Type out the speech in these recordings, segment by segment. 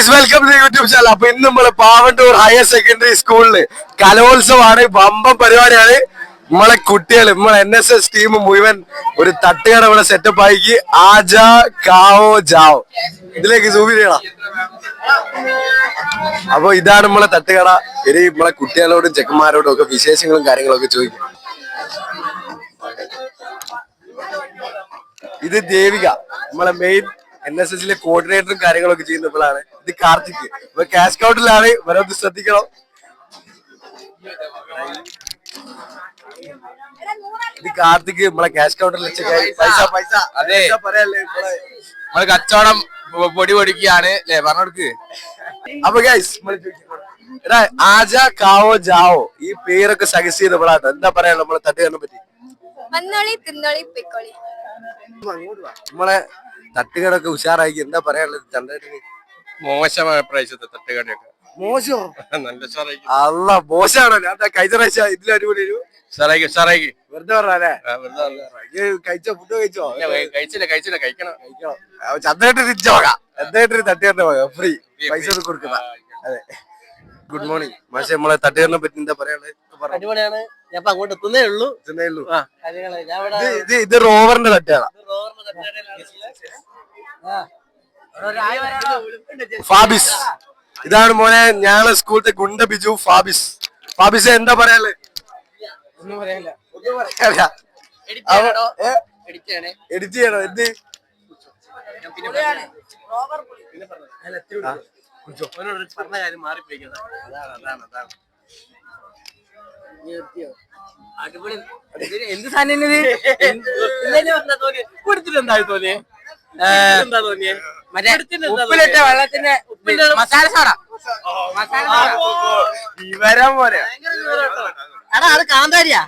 Guys welcome to YouTube channel അപ്പൊ ഇന്ന് നമ്മൾ പാവണ്ടൂർ ഹയർ സെക്കൻഡറി സ്കൂളിൽ കലോത്സവമാണ് ബമ്പം പരിപാടിയാണ്. നമ്മളെ കുട്ടികൾ നമ്മളെ എൻ എസ് എസ് ടീം മുഴുവൻ ഒരു തട്ടുകട ഇവിടെ സെറ്റപ്പ് ആയിക്കി ആജാ കാവോ ജാവോ. ഇതിലേക്ക് സൂം ചെയ്യണം. അപ്പൊ ഇതാണ് നമ്മളെ തട്ടുകട. ഇനി നമ്മളെ കുട്ടികളോടും ചെക്കന്മാരോടും ഒക്കെ വിശേഷങ്ങളും കാര്യങ്ങളും ഒക്കെ ചോദിക്കും. ഇത് ദേവിക. നമ്മളെ മെയിൻ എൻ എസ് എസിലെ കോർഡിനേറ്ററും കാര്യങ്ങളൊക്കെ ചെയ്യുന്നപ്പോഴാണ് ഇത് കാർത്തിക് ഇപ്പൊ ക്യാഷ് കൗണ്ടിലാണ് ഇവരൊന്ന് ശ്രദ്ധിക്കണം. ഇത് കാർത്തിക് നമ്മളെ ക്യാഷ് കൗണ്ടറിൽ പൈസ പൈസ. അതെ. പറയല്ലേ നമ്മളെ കച്ചവടം പൊടി പൊടിക്കുകയാണ്. അല്ലേ പറഞ്ഞെടുക്ക്. അപ്പൊ ഗൈസ് എടാ ആജ കാവോ ജാവോ ഈ പേരൊക്കെ സജസ്റ്റ് ചെയ്തപ്പോഴാണ് എന്താ പറയാ നമ്മളെ തട്ടുകാരനെ പറ്റി? വന്നോളി തിന്നോളി പൊയ്ക്കോളി നമ്മളെ തട്ടുകടൊക്കെ ഉഷാറാക്കി. എന്താ പറയാനുള്ളത് ചന്ദ്രന് മോശമായ പ്രൈസത്തെ തട്ടുകടയൊക്കെ. മോശം? നല്ല ഉഷാറാക്കി. അല്ല മോശമാണോ ഞാൻ കഴിച്ച പ്രാവശ്യം ഇതിൽ അടിപൊളി ഒരു ഉഷാറാക്കി ഉഷാറാക്കി. വെറുതെ പറഞ്ഞാലേ. കഴിച്ചോ? ഫുഡ് കഴിച്ചോ? കഴിച്ചില്ല കഴിച്ചില്ല കഴിക്കണം. കഴിക്കണം. ചന്ദ്രേട്ടൻ തിരിച്ചു പോകാം. എന്തായിട്ട് തട്ടുകാരനെ പോകാം. ഫ്രീ പൈസ ഒന്നും കൊടുക്കുന്ന. അതെ. ഗുഡ് മോർണിംഗ് മാഷെ നമ്മളെ തട്ടുകാരനെ പറ്റി എന്താ പറയാനുള്ളത്? അടിപൊളിയാണ്. ഞാൻ അങ്ങോട്ട് എത്തുന്നേ ഉള്ളൂ എത്തുന്നേ ഉള്ളൂ. ഇത് ഇത് റോവറിന്റെ തട്ടാണ്? ഫാബിസ്. ഇതാണ് മോനെ ഞങ്ങളെ സ്കൂളത്തെ ഗുണ്ട ബിജു ഫാബിസ്. ഫാബിസ് എന്താ പറയാനുള്ളത്? ഒന്നും പറയാനില്ല. ഒന്നും പറയാനില്ല. എഡിറ്റ് ചെയ്യണോ. എന്ത്? പറഞ്ഞ കാര്യം മാറിപ്പോയിക്കണം അതാണ് അതാണ് അതാണ്? അടിപൊളി. എന്ത് സാധനം തോന്നിയെ? തോന്നിയേ? മറ്റേ ഉപ്പിലിട്ട വെള്ളത്തിന്റെ മസാല സോഡ മസാല സോഡ വിവരം പോലെ എടാ അത് കാന്താരിയാ.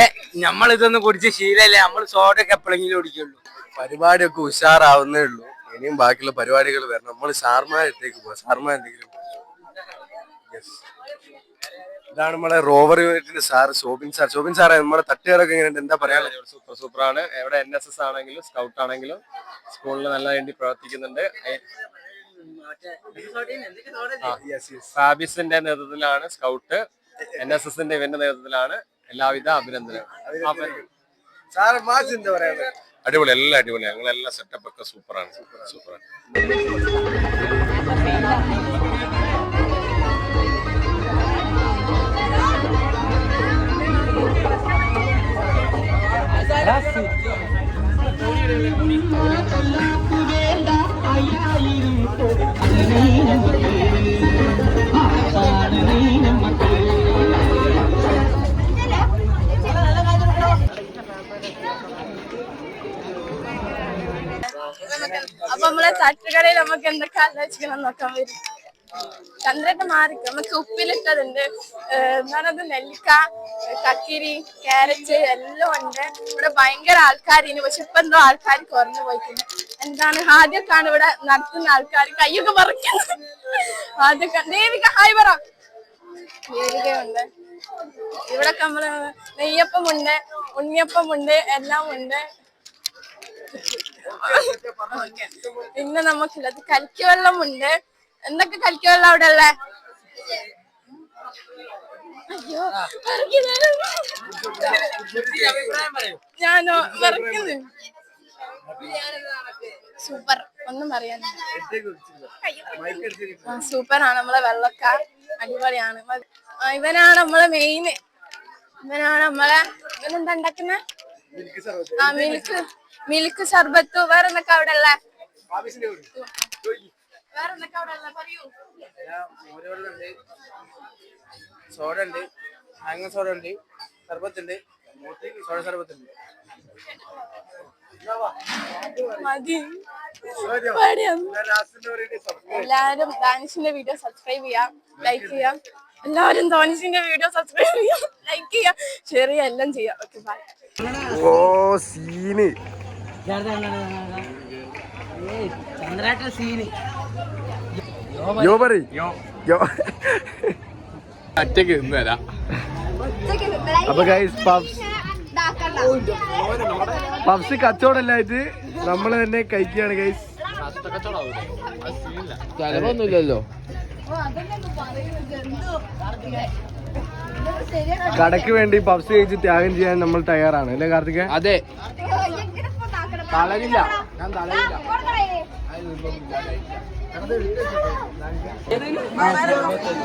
ഏ നമ്മളിതൊന്നും കുടിച്ച് ശീലല്ലേ? നമ്മൾ സോഡ ഒക്കെ എപ്പോഴെങ്കിലും കുടിക്കുള്ളൂ. പരിപാടിയൊക്കെ ഉഷാറാവുന്നേ ഉള്ളൂ. ഇനിയും ബാക്കിയുള്ള പരിപാടികൾ വരണം. നമ്മൾ സാർമാരത്തേക്ക് പോവാ. സാർമാരെന്തെങ്കിലും Yes. ഇതാണ് നമ്മളെ റോവർ യൂണിറ്റിന്റെ സാർ സോബിൻ സാർ. സോബിൻ സാറേ നമ്മുടെ തട്ടുകാരൊക്കെ എങ്ങനെയുണ്ട്? എന്താ പറയാ സൂപ്പർ സൂപ്പർ ആണ്. എവിടെ എൻ എസ് എസ് ആണെങ്കിലും സ്കൗട്ട് ആണെങ്കിലും സ്കൂളിൽ നല്ല വേണ്ടി പ്രവർത്തിക്കുന്നുണ്ട്. ഫാബിസിന്റെ നേതൃത്വത്തിലാണ് സ്കൗട്ട്. എൻ എസ് എസിന്റെ ഇവന്റെ നേതൃത്വത്തിലാണ് എല്ലാവിധ അഭിനന്ദനം മാച്ച് എന്താ അടിപൊളി എല്ലാം അടിപൊളി ഞങ്ങളെല്ലാം സെറ്റപ്പ് ഒക്കെ സൂപ്പറാണ് സൂപ്പറാണ് അപ്പൊ നമ്മളെ തട്ടുകടയിൽ നമുക്ക് എന്തൊക്കെ ആലോചിക്കണം നോക്കാൻ വരും. ചന്ദ്രട്ട് മാറി നമുക്ക് ഉപ്പിലിട്ടതുണ്ട് എന്നാലത് നെല്ലിക്ക കക്കിരി ക്യാരറ്റ് എല്ലാം ഉണ്ട്. ഇവിടെ ഭയങ്കര ആൾക്കാരിന് പക്ഷെ ഇപ്പൊ എന്തോ ആൾക്കാർ കുറഞ്ഞു പോയിട്ടുണ്ട്. എന്താണ് ആദ്യമൊക്കെയാണ് ഇവിടെ നടത്തുന്ന ആൾക്കാർ കൈയൊക്കെ പറിക്കുന്നത് ആദ്യമൊക്കെ ദേവിക ഹായ് പറ. ദേവികയുണ്ട്. ഇവിടെ നമ്മൾ നെയ്യപ്പമുണ്ട് ഉണ്ണിയപ്പമുണ്ട് എല്ലാം ഉണ്ട്. പിന്നെ നമുക്കുള്ളത് കലിക്കുവെള്ളമുണ്ട് എന്തൊക്കെ കലിക്കുവെള്ളം അവിടെ ഉള്ളേ അയ്യോ. ഞാനോ വിറയ്ക്കുന്നു സൂപ്പർ ഒന്നും സൂപ്പർ ആണ് നമ്മളെ വെള്ളക്ക. അടിപൊളിയാണ്. ഇവനാണ് നമ്മളെ മെയിൻ ഇവനാണ് നമ്മളെ ഇവനെന്താ ഉണ്ടാക്കുന്ന? ആ മിൽക്ക് മിൽക്ക് സർബത്ത് വേറെ എന്തൊക്കെ അവിടെ ഉള്ള വേറെ എന്തൊക്കെ അവിടെ ഉള്ള പറയൂ. സോഡ ഉണ്ട്. മാങ്ങ സോഡ ഉണ്ട്. സർബത്തുണ്ട്. സോഡ സർബത്തുണ്ട്. മതി. എല്ലാരും ദാനിഷിന്റെ വീഡിയോ സബ്സ്ക്രൈബ് ചെയ്യാം. ലൈക്ക് ചെയ്യാം. എല്ലാവരും ദാനിഷിന്റെ വീഡിയോ സബ്സ്ക്രൈബ് ചെയ്യാം. ലൈക്ക് ചെയ്യാം. ഷെയർ ചെയ്യാം. എല്ലാം ചെയ്യാം. ഓക്കെ ബൈ ഓ സീന് ചന്ദ്രാട്ട സീന്. യോ പറയ്. യോ. ഒറ്റയ്ക്ക് നിന്ന് തരാം അപ്പൊ ഗൈസ് പബ്സ് പബ്സ് കച്ചവടമല്ലായിട്ട് നമ്മൾ തന്നെ കഴിക്കുകയാണ് ഗൈസ് ചെലവൊന്നുമില്ലല്ലോ. കടക്ക് വേണ്ടി പബ്സ് കഴിച്ച് ത്യാഗം ചെയ്യാൻ നമ്മൾ തയ്യാറാണ് അല്ലേ കാർത്തിക? അതെ. തളരില്ല ഞാൻ തളരില്ല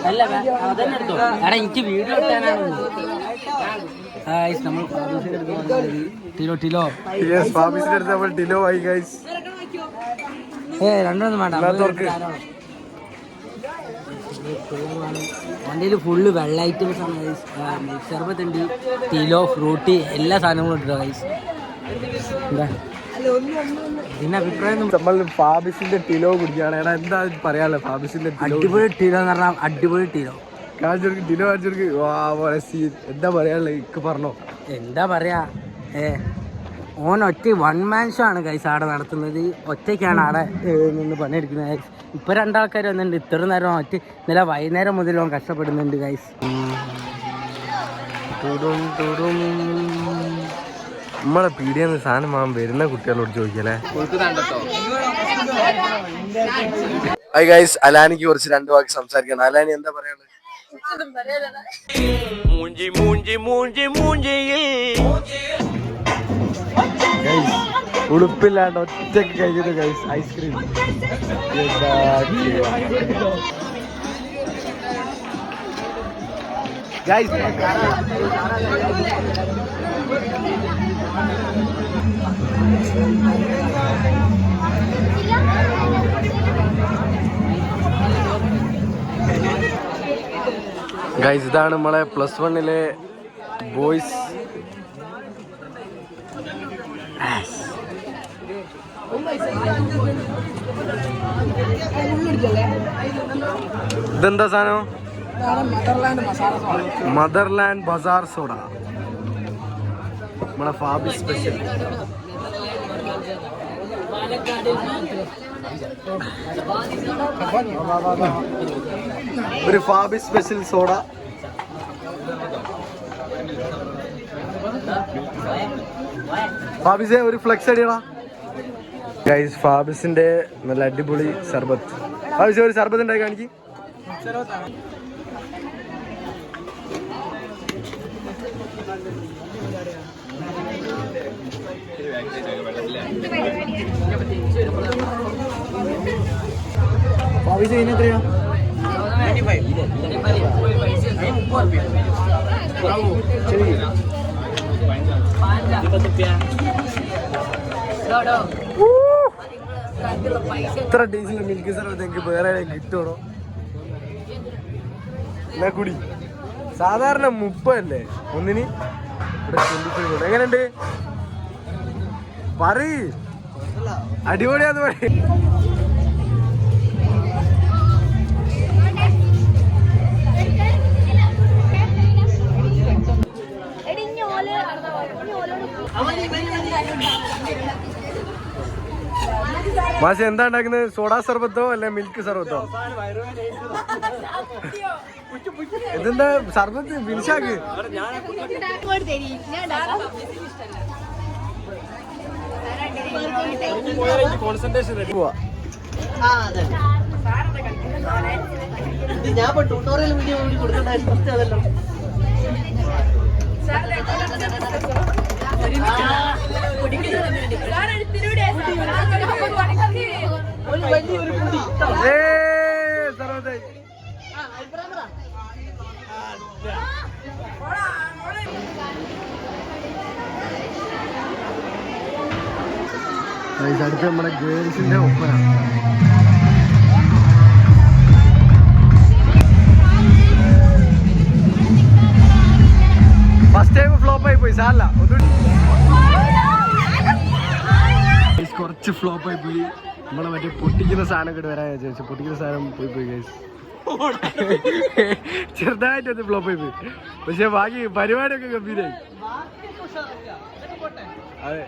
അല്ല അതന്നെ എടുത്തോ. എടാ എനിക്ക് വീഡിയോ എടുക്കാനാണ്. നമ്മൾ ഫാദൂസിന്റെ അടുത്ത് വന്നത് ടിലോ ടിലോ. യെസ് ഫാബിസിന്റെ അടുത്ത് നമ്മൾ ഡിലോ ആയി ഗൈസ് ഏ രണ്ടൊന്നും വേണ്ട. എന്നാ തുറക്ക്. വണ്ടിയിൽ ഫുള്ള് വെള്ള ഐറ്റംസ് ആണ് ഗൈസ് സർബത്ത് ഉണ്ട് ടിലോ ഫ്രൂട്ടി എല്ലാ സാധനങ്ങളും ഇട്ടോ ഗൈസ് എന്താ? ഇതിന്റെ അഭിപ്രായം നമ്മൾ ഫാബിസിന്റെ ടിലോ കുടിക്കുകയാണ്. എടാ എന്താ പറയാനുള്ളത്? ഫാബിസിന്റെ അടിപൊളി ടീലോ എന്ന് പറഞ്ഞാൽ അടിപൊളി ടീലോ. കാണിച്ചെടുക്ക് ടിലോ കാണിച്ചെടുക്ക് വാ പോലെ സീൻ എന്താ പറയാനുള്ളത്? ഇക്ക് പറഞ്ഞോ. എന്താ പറയാ? ഏ ഓൻ ഒറ്റ വൺ മാൻ ഷോ ആണ് ഗൈസ് ആടെ നടത്തുന്നത്. ഒറ്റയ്ക്കാണ് ആടെ നിന്ന് പണിയെടുക്കുന്നത്. ഇപ്പൊ രണ്ടാൾക്കാർ വന്നിട്ടുണ്ട്. ഇത്ര നേരം ഒറ്റ ഇന്നലെ വൈകുന്നേരം മുതൽ ഓൻ കഷ്ടപ്പെടുന്നുണ്ട് ഗൈസ് നമ്മളെ പീടിയെന്ന് സാധനം വാങ്ങാൻ വരുന്ന കുട്ടികളോട് ചോദിക്കല്ലേ? ഹൈ ഗൈസ് അലാനിക്ക് കുറച്ച് രണ്ട് വാക്ക് സംസാരിക്കണം. അലാനി എന്താ പറയാനുള്ളത് ഒന്നും പറയാനില്ല. ഗൈസ് ഉടുപ്പില്ലാണ്ട് ഒറ്റയ്ക്ക് കഴിക്കുന്നു ഗൈസ് ഐസ്ക്രീം ഗൈസ് ഗൈസ് ഇതാണ് നമ്മളെ പ്ലസ് വണ്ണിലെ ബോയ്സ് ഇതെന്താ സാധനം? Motherland Bazar Soda. നമ്മളെ ഫാബി സ്പെഷ്യൽ ഒരു ഫാബി സ്പെഷ്യൽ സോഡ ഫാബിസെ ഒരു ഫ്ലെക്സ് അടിയടാ. ഗൈസ് ഫാബിസിന്റെ നല്ല അടിപൊളി സർബത്ത്. ഫാബിസെ ഒരു സർബത്ത് ഉണ്ടായി കാണിക്ക്. എത്രയാ ഇത്ര ഡീസൽ മിൽക്ക് സർവത്ത് എനിക്ക് വേറെ കിട്ടണോ എന്നാ കുടി. സാധാരണ മുപ്പല്ലേ ഒന്നിന്? ഇവിടെ 25 ഉണ്ട്. എങ്ങനെയുണ്ട്? പറയ് അടിപൊളിയാന്ന് പറയും മാഷ എന്താ ഉണ്ടാക്കുന്നത് സോഡാ സർബത്തോ അല്ലെ മിൽക്ക് സർബത്തോ? ഇതെന്താ സർബത്ത്? മിൽഷാക്ക് ഞാൻ ട്യൂട്ടോറിയൽ വീഡിയോ കൊടുക്കണ്ടായിരുന്നു കുടി അടുത്ത നമ്മുടെ ഗേൾസിന്റെ ഒപ്പന. ഫസ്റ്റ് ടൈം ഫ്ലോപ്പ് ആയി പോയി സാറല്ല ഒന്നുകൂടി കുറച്ച് ഫ്ലോപ്പ് ആയി പോയി. നമ്മളെ മറ്റേ പൊട്ടിക്കുന്ന സാധനം കൂടെ വരാൻ ചോദിച്ചു പൊട്ടിക്കുന്ന സാധനം പോയി പോയി ഗൈസ് ചെറുതായിട്ടൊന്ന് ഫ്ലോപ്പ് ആയി പോയി. പക്ഷെ ബാക്കി പരിപാടിയൊക്കെ ഗംഭീരായി. അതെ.